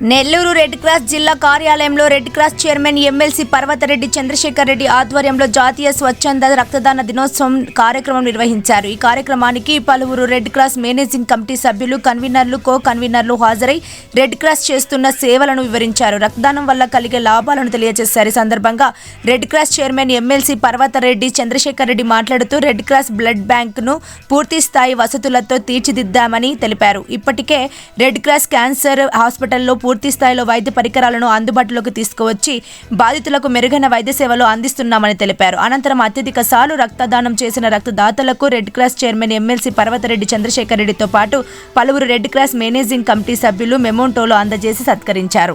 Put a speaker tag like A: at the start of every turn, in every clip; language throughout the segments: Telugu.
A: నెల్లూరు రెడ్ క్రాస్ జిల్లా కార్యాలయంలో red cross chairman MLC Parvathareddy Chandrasekhar Reddy ఆధ్వర్యంలో జాతీయ స్వచ్ఛంద రక్తదాన దినోత్సవం కార్యక్రమం నిర్వహించారు. ఈ కార్యక్రమానికి పలువురు రెడ్ క్రాస్ మేనేజింగ్ కమిటీ సభ్యులు కన్వీనర్లు కో కన్వీనర్లు హాజరై రెడ్ క్రాస్ చేస్తున్న సేవలను వివరించారు. రక్తదానం వల్ల కలిగే లాభాలను తెలియజేశారు. ఈ సందర్భంగా red cross chairman MLC Parvathareddy Chandrasekhar Reddy మాట్లాడుతూ రెడ్ క్రాస్ బ్లడ్ బ్యాంక్ను పూర్తి స్థాయి వసతులతో తీర్చిదిద్దామని తెలిపారు. ఇప్పటికే రెడ్ క్రాస్ క్యాన్సర్ హాస్పిటల్లో పూర్తి స్థాయిలో వైద్య పరికరాలను అందుబాటులోకి తీసుకువచ్చి బాధితులకు మెరుగైన వైద్య సేవలు అందిస్తున్నామని తెలిపారు. అనంతరం అత్యధిక సార్లు రక్తదానం చేసిన రక్తదాతలకు red cross chairman MLC Parvathareddy Chandrasekhar రెడ్డితో పాటు పలువురు రెడ్ క్రాస్ మేనేజింగ్ కమిటీ సభ్యులు మెమోంటోలు అందజేసి సత్కరించారు.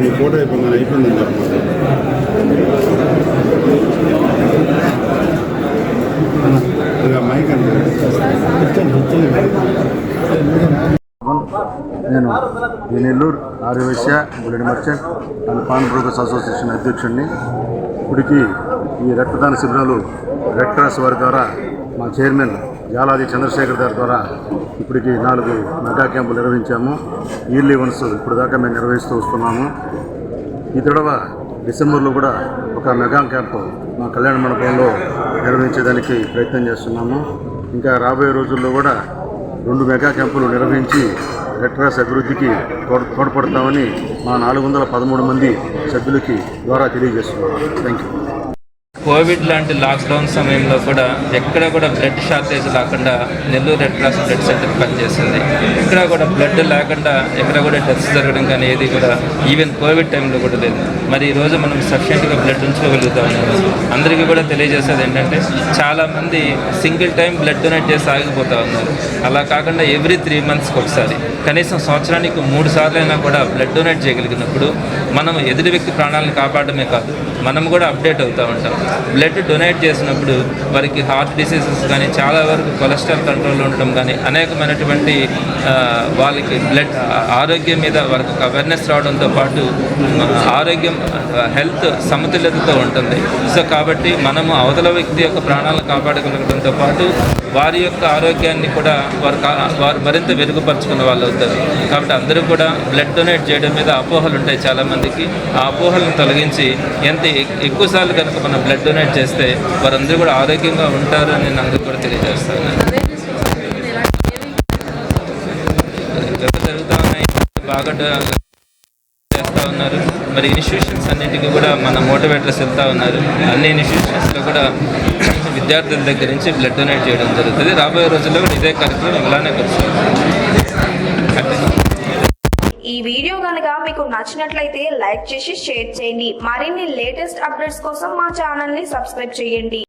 B: మీ ఫోటో అయిపోయింది అయిపోయిందని చెప్పండి. మైక్
C: నేను ఈ Nellore Aryavysya blood merchant and pawn brokers association అధ్యక్షుడిని. ఇప్పటికీ ఈ రక్తదాన శిబిరాలు రెడ్ క్రాస్ వారి ద్వారా మా చైర్మన్ జాలాది చంద్రశేఖర్ గారి ద్వారా ఇప్పటికి నాలుగు మెగా క్యాంపులు నిర్వహించాము. ఇయర్లీ వన్స్ ఇప్పుడు దాకా మేము నిర్వహిస్తూ వస్తున్నాము. ఈ తడవ డిసెంబర్లో కూడా ఒక మెగా క్యాంప్ మా కళ్యాణ మండపంలో నిర్వహించేదానికి ప్రయత్నం చేస్తున్నాము. ఇంకా రాబోయే రోజుల్లో కూడా రెండు మెగా క్యాంపులు నిర్వహించి లెట్రాస్ అభివృద్ధికి తోడ్ తోడ్పడతామని మా నాలుగు వందల పదమూడు మంది సభ్యులకి ద్వారా తెలియజేస్తున్నాము. థ్యాంక్ యూ
D: కోవిడ్ లాంటి లాక్డౌన్ సమయంలో కూడా ఎక్కడ కూడా బ్లడ్ షార్టేజ్ లేకుండా Nellore red cross blood centre పనిచేసింది. ఎక్కడ కూడా బ్లడ్ లేకుండా ఎక్కడ కూడా డెత్స్ జరగడం కానీ ఏది కూడా ఈవెన్ కోవిడ్ టైంలో కూడా లేదు. మరి ఈరోజు మనం సఫిషియెంట్గా బ్లడ్ ఉంచుకోగలుగుతా ఉన్నాము అందరికీ కూడా తెలియజేసేది ఏంటంటే చాలామంది సింగిల్ టైం బ్లడ్ డొనేట్ చేసి ఆగిపోతూ ఉన్నారు. అలా కాకుండా ఎవ్రీ త్రీ మంత్స్కి ఒకసారి. కనీసం సంవత్సరానికి మూడు సార్లు అయినా కూడా బ్లడ్ డొనేట్ చేయగలిగినప్పుడు మనం ఎదుటి వ్యక్తి ప్రాణాలను కాపాడమే కాదు మనం కూడా అప్డేట్ అవుతూ ఉంటాం. బ్లడ్ డొనేట్ చేసినప్పుడు వారికి హార్ట్ డిసీజెస్ కానీ చాలా వరకు కొలెస్ట్రాల్ కంట్రోల్ ఉండటం కానీ అనేకమైనటువంటి వాళ్ళకి బ్లడ్ ఆరోగ్యం మీద వాళ్ళకి ఒక అవేర్నెస్ రావడంతో పాటు ఆరోగ్యం హెల్త్ సమతుల్యతతో ఉంటుంది. సో కాబట్టి మనము అవతల వ్యక్తి యొక్క ప్రాణాలను కాపాడగలగడంతో పాటు వారి యొక్క ఆరోగ్యాన్ని కూడా వారు వారు మరింత మెరుగుపరుచుకున్న వాళ్ళు అవుతారు. కాబట్టి అందరూ కూడా బ్లడ్ డొనేట్ చేయడం మీద అపోహలు ఉంటాయి చాలామందికి. ఆ అపోహలను తొలగించి ఎంత ఎక్కువసార్లు ఎక్కువ సార్లు కనుక మనం బ్లడ్ డొనేట్ చేస్తే వారందరూ కూడా ఆరోగ్యంగా ఉంటారని అని నేను కూడా తెలియజేస్తాను. బాగా చేస్తూ ఉన్నారు. మరి ఇన్స్టిట్యూషన్స్ అన్నిటికీ కూడా మన మోటివేటర్స్ వెళ్తూ ఉన్నారు. అన్ని ఇన్స్టిట్యూషన్స్లో కూడా విద్యార్థుల దగ్గర నుంచి బ్లడ్ డొనేట్ చేయడం జరుగుతుంది. రాబోయే రోజుల్లో కూడా ఇదే కార్యక్రమం ఇలానే కొనసాగుతుంది
E: ఈ వీడియో కనుక మీకు నచ్చినట్లయితే లైక్ చేసి షేర్ చేయండి. మరిన్ని లేటెస్ట్ అప్డేట్స్ కోసం మా ఛానల్ని సబ్స్క్రైబ్ చేయండి.